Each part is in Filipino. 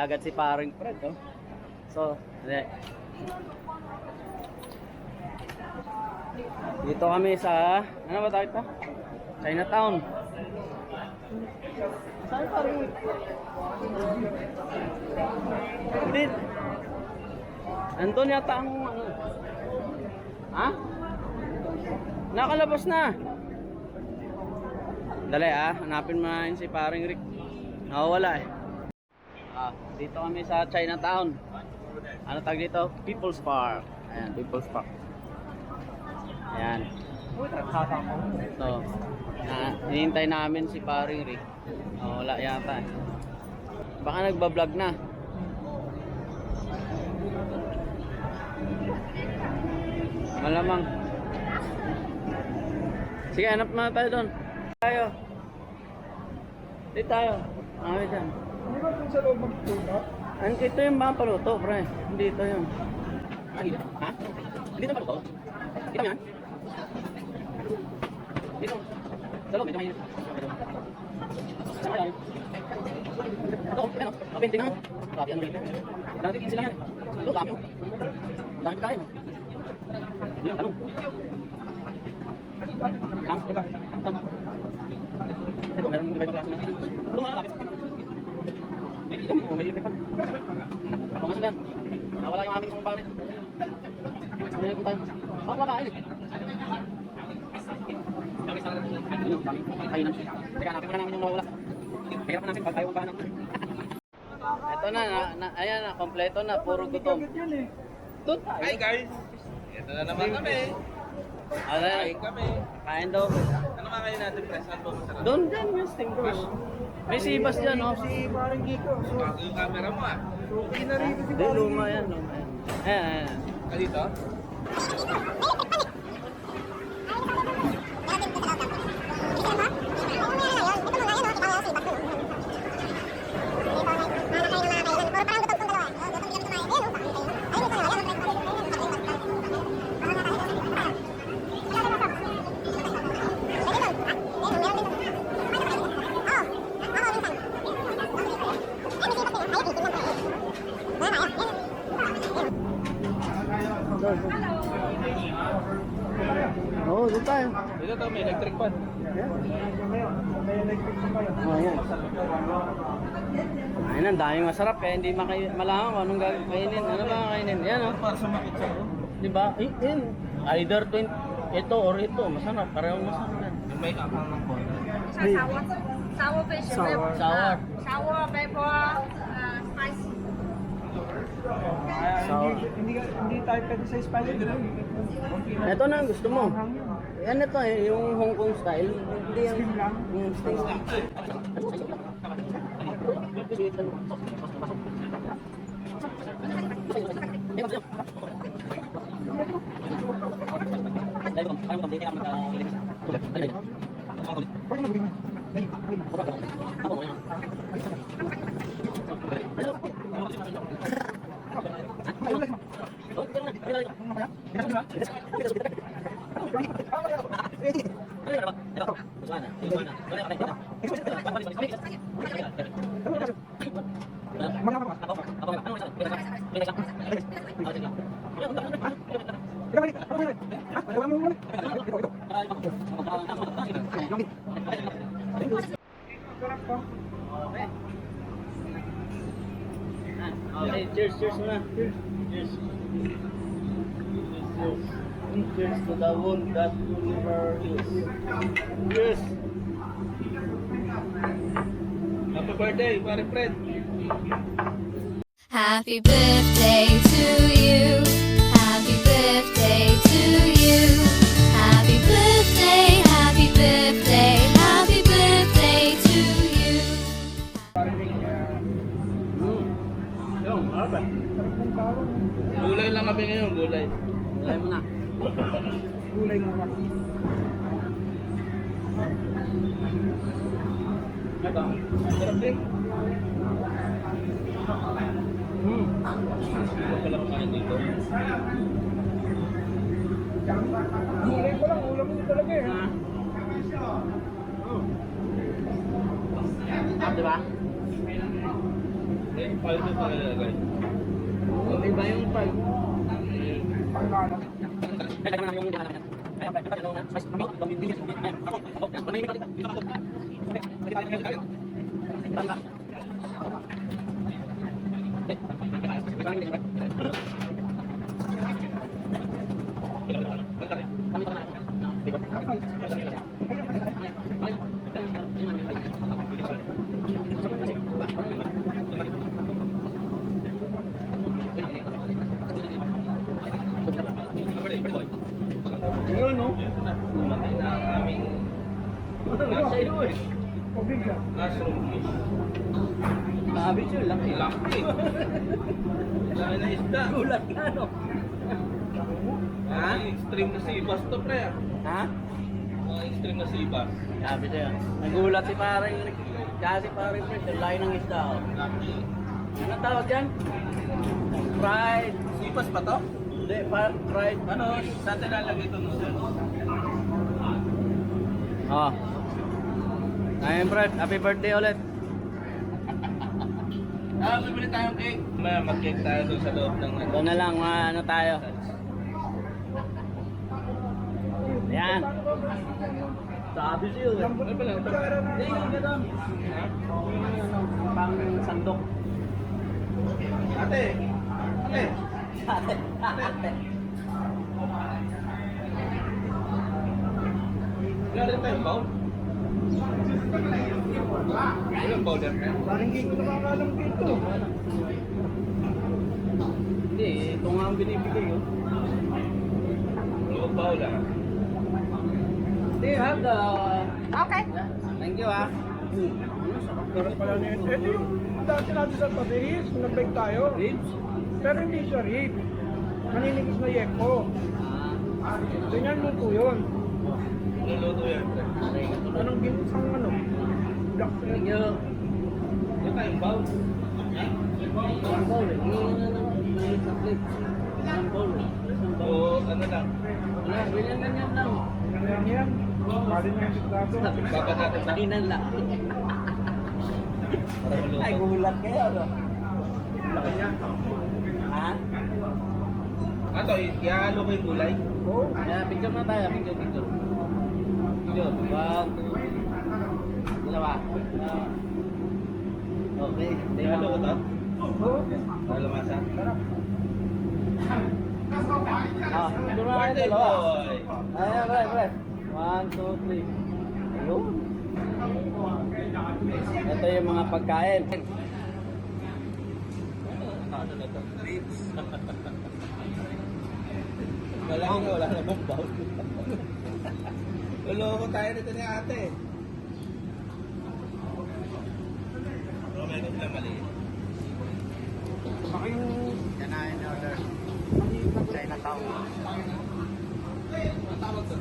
agad si paring Fred, oh. So, hindi. Dito kami sa, ano ba tawag ito? Chinatown. Saan paring Hindi. Nandun yata ang ano. Ha? Nakalabas na. Dali ah, hanapin mo na si paring Rick. Nakawala eh. Ah, dito kami sa Chinatown. Ano tag dito? People's Park. Ayan, People's Park. Ayan. So, na, hinihintay namin si paring Rick. Oh, wala yata eh. Baka nagbablog na. Malamang. Sige, hanap na tayo doon. Tayo. Dito tayo. Kami dyan. Kung sa loob magpupunta? An ito yung mga paluto, pre. Hindi ito yun. Ah, dito? Ha? Hindi ito paluto? Dito yan? Dito. Sa loob, medyo mainit. Saan kaya yun? Ito, ano? Kapente na. Grabe, ano rin. Dami tigin sila yan. Ito, dami. Dami kain. Hindi yung tanong. Ha? Ito. Meron iba ibang klase na. Ito nga, lapit. Ito, oh, may ipit pa. Ako nga sila yan. Nawala yung aming pangbalit. Ano yung tayo? Ako kumakain eh. Dami. Kainan. Teka, hanapin na namin yung nawawala. Hirap namin pag tayo magbahanap. Ito na, na, na, ayan na, kompleto na, puro gutom. Hi guys! Ito na naman kami. Ano Kain kami. Kain daw. Ano nga kayo natin, Press? Ano ba masarap? Doon dyan, yung sting doon. May sibas dyan, oh. Si parang Kiko. So, Bago yung camera mo ah. okay na rin si Hindi, parang luma Kiko. yan, luma yan. Ayan, ayan. Ah, dito? Oo, doon tayo. Dito to, may electric fan. May electric pa pala. Oh, yan. Daming masarap kaya hindi makay malaman kung anong gagawin kainin. Ano ba kainin? Yan, oh. Para sumakit sa ulo. Di ba? Eh. Either 20, ito or ito. Masarap. Parehong masarap yan. Yung may kakang ng corner. sour, sour fish, Sour. Sour. sour pepper, uh, spicy. Ah, hindi, hindi, hindi tayo pwede sa spicy. Ito na gusto mo. Yun. Yan ito eh, yung Hong Kong style. Hindi yung... Steam lang? Yung steam. Okay, to the wound that never heals. Cheers. Happy birthday, pare Fred. Happy birthday to you. Happy birthday to you. Happy birthday, happy birthday, happy birthday to you. Mm. Ano ba? Gulay lang kami ngayon, gulay. Lagay mo na. Gulay nga ba? Ito. Sarap din. Mm. Huwag pala kumain dito. Gulay ko lang, ulam ko talaga eh. Ah. Mm. Ah, diba? Eh, Paano ito nakalagay? Iba yung pag... Pangkalan. Yun, no? Tubig yan. Mushroom fish. Sabi siya, laki. Laki. Laki na isda. Gulat na, no? Ha? Extreme na sibas to, pre. ah. Ha? Mga extreme na sibas. Sabi siya, nagulat si parang kasi parang ang laki ng isda. Oh. Ano tawag yan? Fried. Sibas pa to? Hindi, pa- fried. Ano? Saan tayo lalagay ito? No? Oh. Ayun, Fred. Happy birthday ulit. Ah, bibili tayong cake. May mag-cake tayo doon sa loob ng Doon na lang, mga ano tayo. Yan. Sabi siya. eh. Ano pala ito? Hindi, yung gano'n. Yung Pang sandok. Ate! Ate! Ate, ate. Wala rin tayong bowl? Ilang bowl yan? Parang hindi ko nakakalam dito. Hindi, ito nga ang binibigay oh. Ilang bowl ah. They have the... Okay. Thank you ah. Sarap pala na yun. Di, ang dati natin sa Paris, nag-bake tayo. Ribs? Pero hindi siya rib. Maninigis na yeko. Ah, Ganyan luto yun. Niluluto yan. Anong ginisang ano? Black thank you. Wala tayong bowl. One bowl eh. Lang. May isang plate. One bowl eh. Isang bowl. O ano lang. Wala, bilhin na yan lang. Ganyan yan. Bali na yung siklado. Baba natin sa... Inan lang. Ay, gulat kayo, no? Ha? Ato, ihalo ko yung gulay. Oo. Kaya picture na tayo, picture, Picture, one, two, dalawa. Ah. Okay, Ihalo ko to. Oo. Para lamasa. Ah, na tayo, dalawa. boy! Ayan, pre, pre. One, two, three. Ayun. Ito yung mga pagkain. Ano na to? Ribs. Wala nga, wala namang bowl. Luloko tayo nito ni ate. Pero meron na maliit. Baka yung Yan na yung order. Chinatown. Ang tawag to?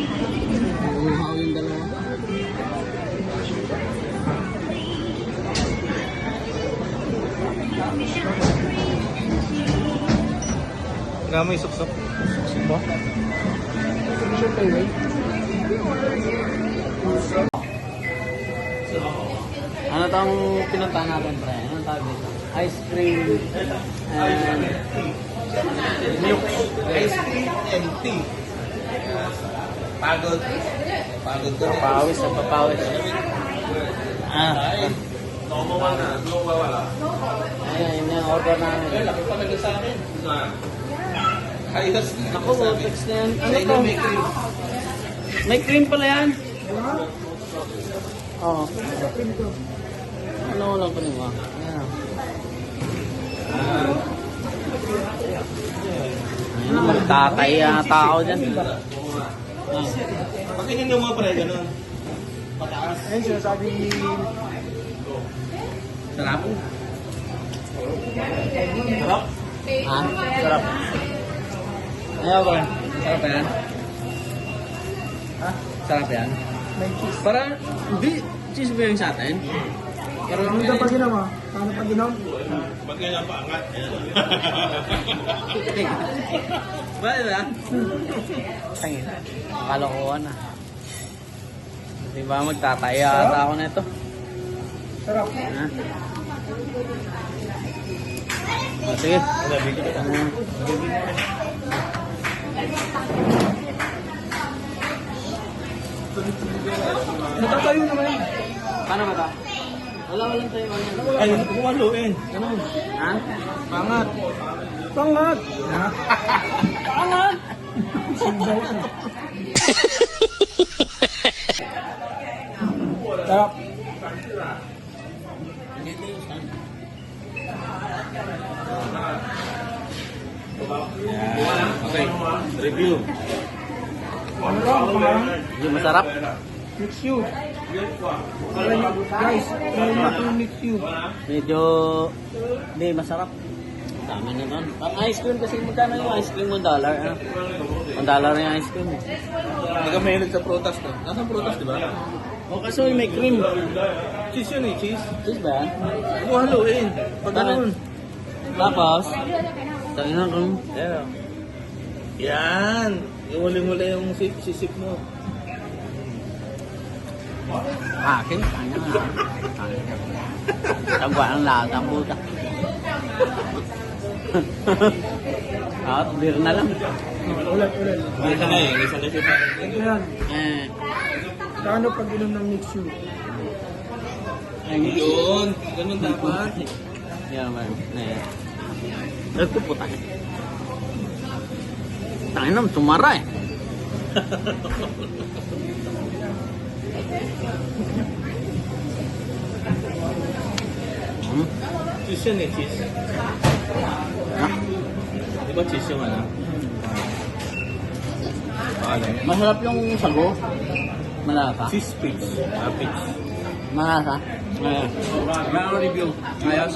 Umihaw yung dalawa. Nga mo isuksok. Suksok ba? Siyempre. Ano tang pinunta natin, pre? Ano tawag dito? Ice cream and milk. Ice cream and tea. Pagod. Pagod ko. Papawis, papawis. Ah, ayun, yun yung order namin. Laki talaga sa akin. Ayos. Ako, Vortex na yan. Ano Ay, to? may cream. May cream pala yan. Oo. Ano ko lang kunin mo? Ayan. Ayun, magtatay ang tao dyan. Ah. Pakinggan nyo mga pare, ganun. Ayun, sinasabi ni... Sarap. Sarap? Ha? Sarap. Ayaw ko. Sarap yan? Ha? Sarap yan? May cheese. Para, hindi, cheese ba yung sa atin? Pero Ano daw pag ginawa? Ano pag ginawa? Ba't ganyan pa angat? Ba? Tangin. Kalokohan na. Di ba magtataya ata ako nito? Sarap. Ha? O, sige. Ano? Natatayo naman yun. Paano ba ito? Wala, walang tayo. Wala. Ay, kumaluin. Ganun. Ha? Pangat. Pangat! Pangat! Sarap. Okay. Review. Ano ba? Ang pangalan? Hindi masarap. Mix you. Guys, try mix you. Medyo hindi masarap. Dami na nun. Ang ice cream kasi magkano yung ice cream? One dollar. Ano? One dollar yung ice cream. eh. Hindi ka mahilig sa prutas to. Nasaan prutas, di ba? O kasi may cream. Cheese yun eh, cheese. Cheese ba yan? Kumaluin. Pag ganun. Tapos, tayo na kung Yan. Yan. Iwali-wali yung sip, sisip mo. Akin. Kanya nga. Tagwa ang lahat ang buta. At beer na lang. Ulit, ulit. Isa na eh. Isa na siya. Ayan. Eh, Paano pag inom ng mix you? Yun. Ganun dapat. yan naman. Eh. Nagpuputa. Tangin naman, tumara eh. Hmm? Cheese yun eh, cheese. Ha? Di ba cheese yung ano? Ano? Masarap yung sago. Malasa. Cheese pits. Ah, pits. Malasa. Review? Ayos.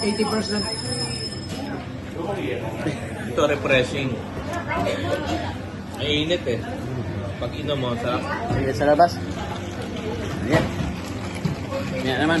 80%. Ito refreshing. Ay init eh. Pag inom mo, sarap. Sige, sa labas. Ayan. Yan naman.